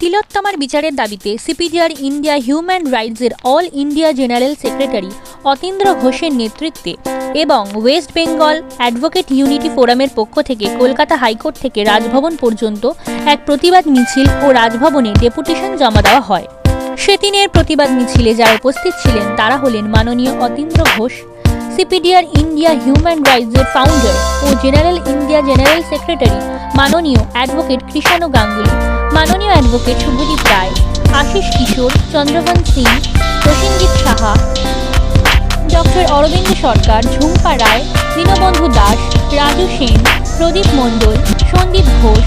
বিচারের দাবিতে CPDR India human রাইটসের All India General Secretary Atindra ঘোষের নেতৃত্বে এবং ওয়েস্ট বেঙ্গল অ্যাডভোকেট ইউনিটি ফোরামের পক্ষ থেকে কলকাতা হাইকোর্ট থেকে রাজভবন পর্যন্ত এক প্রতিবাদ মিছিল ও রাজভবনে ডেপুটেশন জমা দেওয়া হয়। সেদিনের প্রতিবাদ মিছিলে যারা উপস্থিত ছিলেন তারা হলেন মাননীয় Atindra Ghosh, CPDR India human রাইটসের founder ও জেনারেল ইন্ডিয়া জেনারেল সেক্রেটারি মাননীয় অ্যাডভোকেট কৃষাণু গাঙ্গুলি মাননীয় advocate Subhadip Roy, Ashis Kishore Chandraban Singh, Prasenjit Saha, doctor Arabinda Sarkar Jhumpa Roy, Dinabandhu Das, Raju Sen, Pradip Mondal, Sandip Ghosh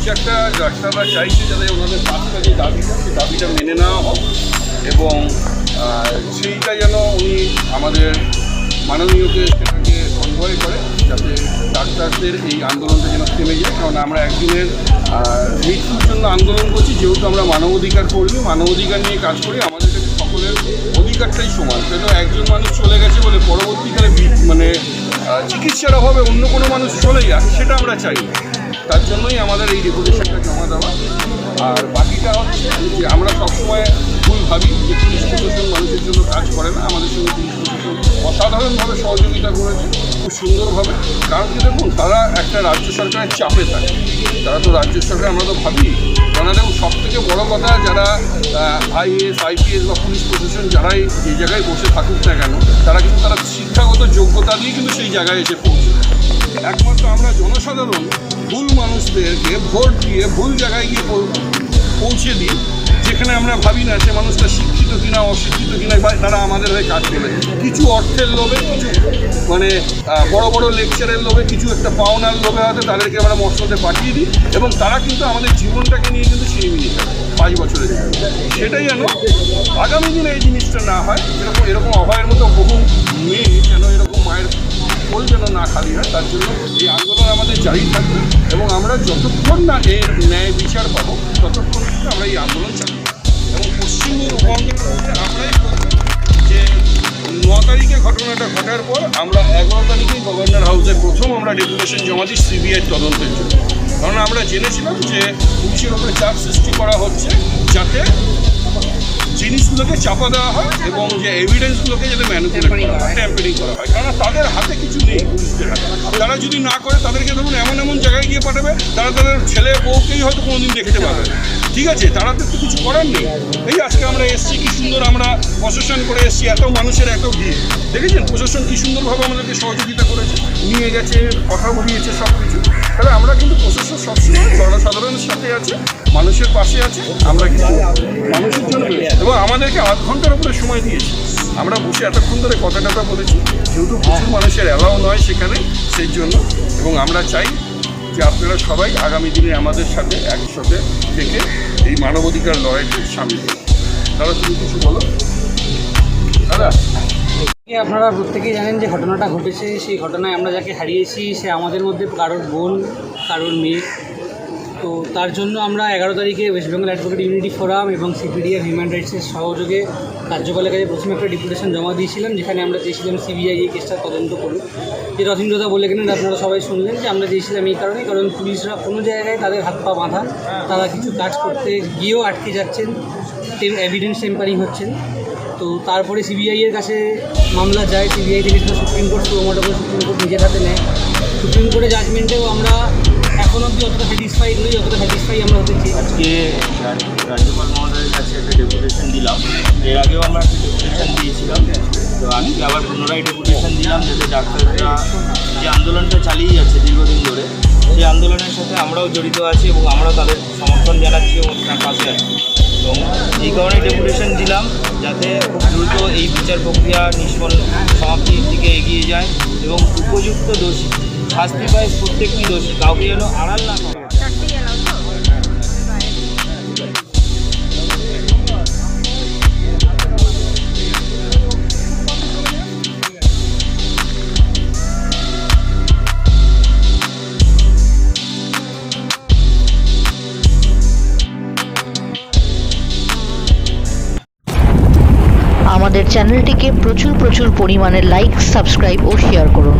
যে বিচারটা ডাক্তাররা চাইছে যাতে ওনাদের পাঁচটা যে দাবিটা, সেই দাবিটা মেনে নেওয়া হোক। এবং সেইটা যেন উনি আমাদের মাননীয়কে সেটাকে কনভয় করে, যাতে ডাক্তারদের এই আন্দোলনটা যেন থেমে যায়। কারণ আমরা একদিনের মৃত্যুর জন্য আন্দোলন করছি, যেহেতু আমরা মানবাধিকার কর্মী, মানবাধিকার নিয়ে কাজ করি, আমাদের কাছে সকলের অধিকারটাই সমান। কেন একজন মানুষ চলে গেছে বলে পরবর্তীকালে মানে চিকিৎসার অভাবে অন্য কোনো মানুষ চলে যাক সেটা আমরা চাই। তার জন্যই আমাদের এই রেপুটেশনটা জমা দেওয়া। আর বাকিটা হচ্ছে আমরা সবসময় ভুল ভাবি যে পুলিশ প্রশাসন মানুষের জন্য কাজ করে না, আমাদের সঙ্গে পুলিশ প্রশাসন অসাধারণভাবে সহযোগিতা করেছে, খুব সুন্দরভাবে। কারণ কি দেখুন, তারা একটা রাজ্য সরকারের চাপে থাকে। তারা তো রাজ্য সরকার, আমরা তো ভাবি। কেননা দেখুন সব থেকে বড় কথা যারা আইএস আইপিএস বা পুলিশ প্রশাসন যারাই যে জায়গায় বসে থাকুক না কেন, তারা কিন্তু তারা শিক্ষাগত যোগ্যতা দিয়ে কিন্তু সেই জায়গায় এসে পৌঁছে একমাত্র আমরা জনসাধারণ ভুল মানুষদেরকে ভোট দিয়ে ভুল জায়গায় গিয়ে পৌঁছে দিই, যেখানে আমরা ভাবি না সে মানুষটা শিক্ষিত কিনা, অশিক্ষিত কিনা, বা তারা আমাদের হয়ে কাজ করবে। কিছু অর্থের লোভে, কিছু মানে বড় বড় লেকচারের লোভে, কিছু একটা পাওনার লোভে হয়তো তাদেরকে আমরা মশলাতে পাঠিয়ে দিই, এবং তারা কিন্তু আমাদের জীবনটাকে নিয়ে কিন্তু ছিনিয়ে নিয়ে পাঁচ জন্য সেটাই যেন আগামী দিনে এই জিনিসটা না হয় এরকম এরকম অভয়ের মতো বহু মেয়ে যেন এরকম মায়ের কোল যেন না খালি হয়, তার জন্য এই আন্দোলন আমাদের জারি থাকবে এবং আমরা যতক্ষণ না এর ন্যায় বিচার পাবো, ততক্ষণ কিন্তু আমরা এই আন্দোলন চালিয়ে এবং পশ্চিমবঙ্গের মধ্যে আমরাই যে ন তারিখে ঘটনাটা ঘটার পর আমরা এগারো তারিখে গভর্নর হাউসে প্রথম আমরা ডেপুটেশন জমা দিই সিবিআই তদন্তের জন্য। কারণ আমরা জেনেছিলাম যে পুলিশের ওপরে চাপ সৃষ্টি করা হচ্ছে যাতে জিনিসগুলোকে চাপা দেওয়া হয় এবং যে এভিডেন্সগুলোকে যাতে ম্যানুপুলেট করা হয় করা হয়। কারণ তাদের হাতে কিছু নেই তারা যদি না করে, তাদেরকে ধরুন এমন এমন জায়গায় গিয়ে পাঠাবে, তারা তাদের ছেলে বউকেই হয়তো কোনোদিন দেখতে পাবে। ঠিক আছে, তারা তো কিছু করার নেই। এই আজকে আমরা এসছি, কি সুন্দর আমরা প্রশাসন করে এসছি, এত মানুষের এত ভিড়। দেখেছেন? প্রশাসন কি সুন্দরভাবে আমাদেরকে সহযোগিতা করেছে। নিয়ে গেছে কথা বলিয়েছে সব কিছু। তাহলে আমরা কিন্তু প্রশাসন সবসময় জনসাধারণের সাথে আছে, মানুষের পাশে আছে, আমরা কিন্তু মানুষের জন্য এবং আমাদেরকে আধ ঘণ্টার উপরে সময় দিয়েছে। আমরা বসে এতক্ষণ ধরে কথা টথা বলেছি, যেহেতু প্রচুর মানুষের অ্যালাউ নয় সেখানে, সেই জন্য। এবং আমরা চাই যে আপনারা সবাই আগামী দিনে আমাদের সাথে একসাথে থেকে এই মানবাধিকার লড়াইতে সামিল হন তারা তুমি কিছু বলো? দাদা আপনারা প্রত্যেকেই জানেন যে ঘটনাটা ঘটেছে। সেই ঘটনায় আমরা যাকে হারিয়েছি, সে আমাদের মধ্যে কারোর বোন, কারোর মেয়ে। তো তার জন্য আমরা এগারো তারিখে West Bengal advocate unity forum এবং সিপিডিএফ হিউম্যান রাইটসের সহযোগে রাজ্যপালের কাছে প্রথমে একটা ডিপুটেশন জমা দিয়েছিলাম, যেখানে আমরা চেয়েছিলাম সিবিআই এই কেসটা তদন্ত করুক। যে রথীন্দ্রদা বলে গেলেন, আপনারা সবাই শুনলেন যে আমরা চেয়েছিলাম এই কারণে কারণ পুলিশরা কোনো জায়গায় তাদের হাত পা বাঁধা, তারা কিছু কাজ করতে গিয়েও আটকে যাচ্ছেন এভিডেন্স টেম্পারিং হচ্ছেন। তো তারপরে সিবিআই এর কাছে মামলা যায় সিবিআই থেকে সেটা সুপ্রিম কোর্ট প্রমোটো করে সুপ্রিম কোর্ট নিজের হাতে নেয়। সুপ্রিম কোর্টের জাজমেন্টেও আমরা এখন অবধি অতটা স্যাটিসফাইড নই যতটা স্যাটিসফাই আমরা হতে চেয়েছি আজকে রাজ- রাজ্যপাল মহোদয়ের কাছে একটা ডেপুটেশন দিলাম। এর আগেও আমরা একটা ডেপুটেশন দিয়েছিলাম। তো আজকে আবার পুনরায় ডেপুটেশন দিলাম যাতে ডাক্তাররা যে আন্দোলনটা চালিয়ে যাচ্ছে দীর্ঘদিন ধরে, সেই আন্দোলনের সাথে আমরাও জড়িত আছি এবং আমরাও তাদের সমর্থন জানাচ্ছি এবং তার পাশে আছি। এবং এই কারণে ডেপুটেশন দিলাম যাতে খুব দ্রুত এই বিচার প্রক্রিয়া নিষ্ফল সমাপ্তির দিকে এগিয়ে যায় এবং উপযুক্ত দোষী শাস্তি পায় প্রত্যেকটি দোষী। কাউকে যেন আড়াল না করা আমাদের চ্যানেলটিকে প্রচুর প্রচুর পরিমাণে লাইক সাবস্ক্রাইব ও শেয়ার করুন।